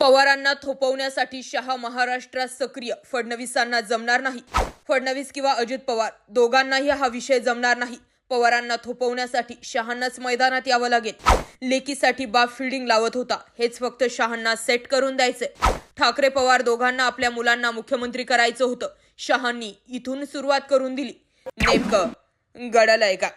पवारांना थोपवण्यासाठी शहा महाराष्ट्रात सक्रिय. फडणवीसांना जमणार नाही. फडणवीस किंवा अजित पवार दोघांनाही हा विषय जमणार नाही. पवारांना थोपवण्यासाठी शहांनाच मैदानात यावं लागेल. लेकीसाठी बाप फिल्डिंग लावत होता. हेच फक्त शहांना सेट करून द्यायचे ठाकरे पवार दोघांना आपल्या मुलांना मुख्यमंत्री करायचं होतं. शहांनी इथून सुरुवात करून दिली. नेमकं गडलंय का?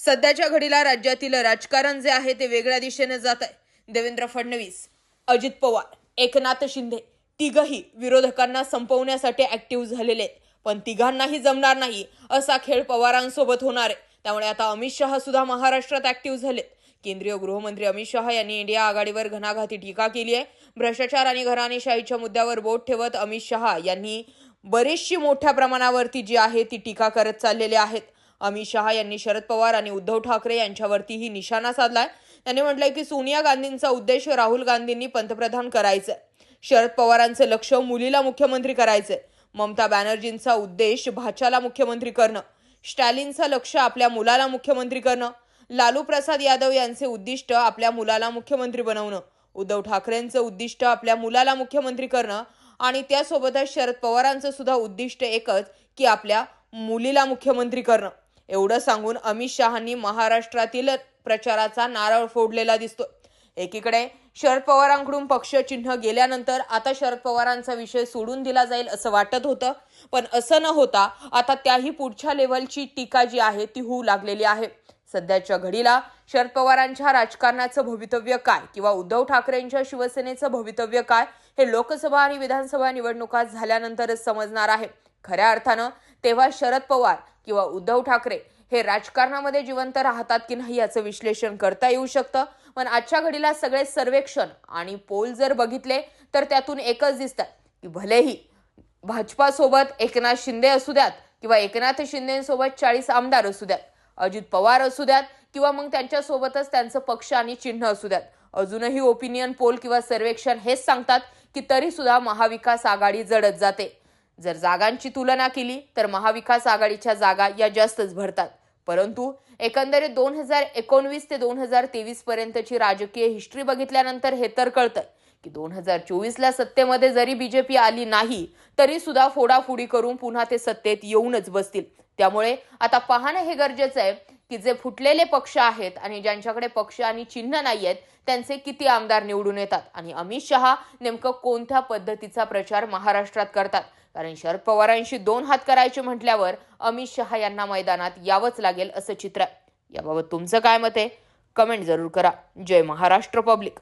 सध्याच्या घडीला राज्यातील राजकारण जे आहे ते वेगळ्या दिशेने जात आहे देवेंद्र फडणवीस अजित पवार एकनाथ शिंदे तिघही विरोधकांना संपवण्यासाठी ऍक्टिव्ह झालेले आहेत. पण तिघांनाही जमणार नाही असा खेळ पवारांसोबत होणार आहे. त्यामुळे आता अमित शहा सुद्धा महाराष्ट्रात ऍक्टिव्ह झालेत. केंद्रीय गृहमंत्री अमित शहा यांनी इंडिया आघाडीवर घणाघाती टीका केली आहे. भ्रष्टाचार आणि घराणेशाहीच्या मुद्द्यावर बोट ठेवत अमित शहा यांनी बरीचशी मोठ्या प्रमाणावरती जी आहे ती टीका करत चाललेले आहेत. अमित शहा यांनी शरद पवार आणि उद्धव ठाकरे यांच्यावरतीही निशाणा साधलाय. त्यांनी म्हटलंय की सोनिया गांधींचा उद्देश राहुल गांधींनी पंतप्रधान करायचंय. शरद पवारांचं लक्ष मुलीला मुख्यमंत्री करायचंय. ममता बॅनर्जींचा उद्देश भाच्याला मुख्यमंत्री करणं. स्टॅलिनचं लक्ष आपल्या मुलाला मुख्यमंत्री करणं. लालू प्रसाद यादव यांचे उद्दिष्ट आपल्या मुलाला मुख्यमंत्री बनवणं. उद्धव ठाकरेंचं उद्दिष्ट आपल्या मुलाला मुख्यमंत्री करणं. आणि त्यासोबतच शरद पवारांचं सुद्धा उद्दिष्ट एकच की आपल्या मुलीला मुख्यमंत्री करणं. एवढं सांगून अमित शहांनी महाराष्ट्रातील प्रचाराचा नारळ फोडलेला दिसतो एकीकडे शरद पवारांकडून पक्ष चिन्ह गेल्यानंतर आता शरद पवारांचा विषय सोडून दिला जाईल असं वाटत होतं. पण असं न होता आता त्याही पुढच्या लेवलची टीका जी आहे ती होऊ लागलेली आहे. सध्याच्या घडीला शरद पवारांच्या राजकारणाचं भवितव्य काय किंवा उद्धव ठाकरेंच्या शिवसेनेचं भवितव्य काय हे लोकसभा आणि विधानसभा निवडणुका झाल्यानंतरच समजणार आहे. खऱ्या अर्थानं तेव्हा शरद पवार किंवा उद्धव ठाकरे हे राजकारणामध्ये जिवंत राहतात की नाही याचं विश्लेषण करता येऊ शकतं. पण आजच्या घडीला सगळे सर्वेक्षण आणि पोल जर बघितले तर त्यातून एकच दिसतात की भलेही भाजपासोबत एकनाथ शिंदे असू द्यात किंवा एकनाथ शिंदेसोबत चाळीस आमदार असू द्यात अजित पवार असू द्यात किंवा मग त्यांच्यासोबतच त्यांचं पक्ष आणि चिन्ह असू द्यात. अजूनही ओपिनियन पोल किंवा सर्वेक्षण हेच सांगतात की तरी सुद्धा महाविकास आघाडी जडत जाते. जर जागांची तुलना केली तर महाविकास आघाडीच्या जागा या जास्तच भरतात. परंतु एकंदरीत दोन हजार एकोणवीस ते दोन हजार तेवीस पर्यंतची राजकीय हिस्ट्री बघितल्यानंतर हे तर कळतं की दोन हजार चोवीसला सत्तेमध्ये जरी बीजेपी आली नाही तरी सुद्धा फोडाफोडी करून पुन्हा ते सत्तेत येऊनच बसतील. त्यामुळे आता पाहणं हे गरजेचं आहे की जे फुटलेले पक्ष आहेत आणि ज्यांच्याकडे पक्ष आणि चिन्ह नाही आहेत त्यांचे किती आमदार निवडून येतात? आणि अमित शहा नेमकं कोणत्या पद्धतीचा प्रचार महाराष्ट्रात करतात? कारण शरद पवारांशी दोन हात करायचे म्हटल्यावर अमित शहा यांना मैदानात यावंच लागेल असं चित्र आहे. याबाबत तुमचं काय मत आहे? कमेंट जरूर करा. जय महाराष्ट्र पब्लिक.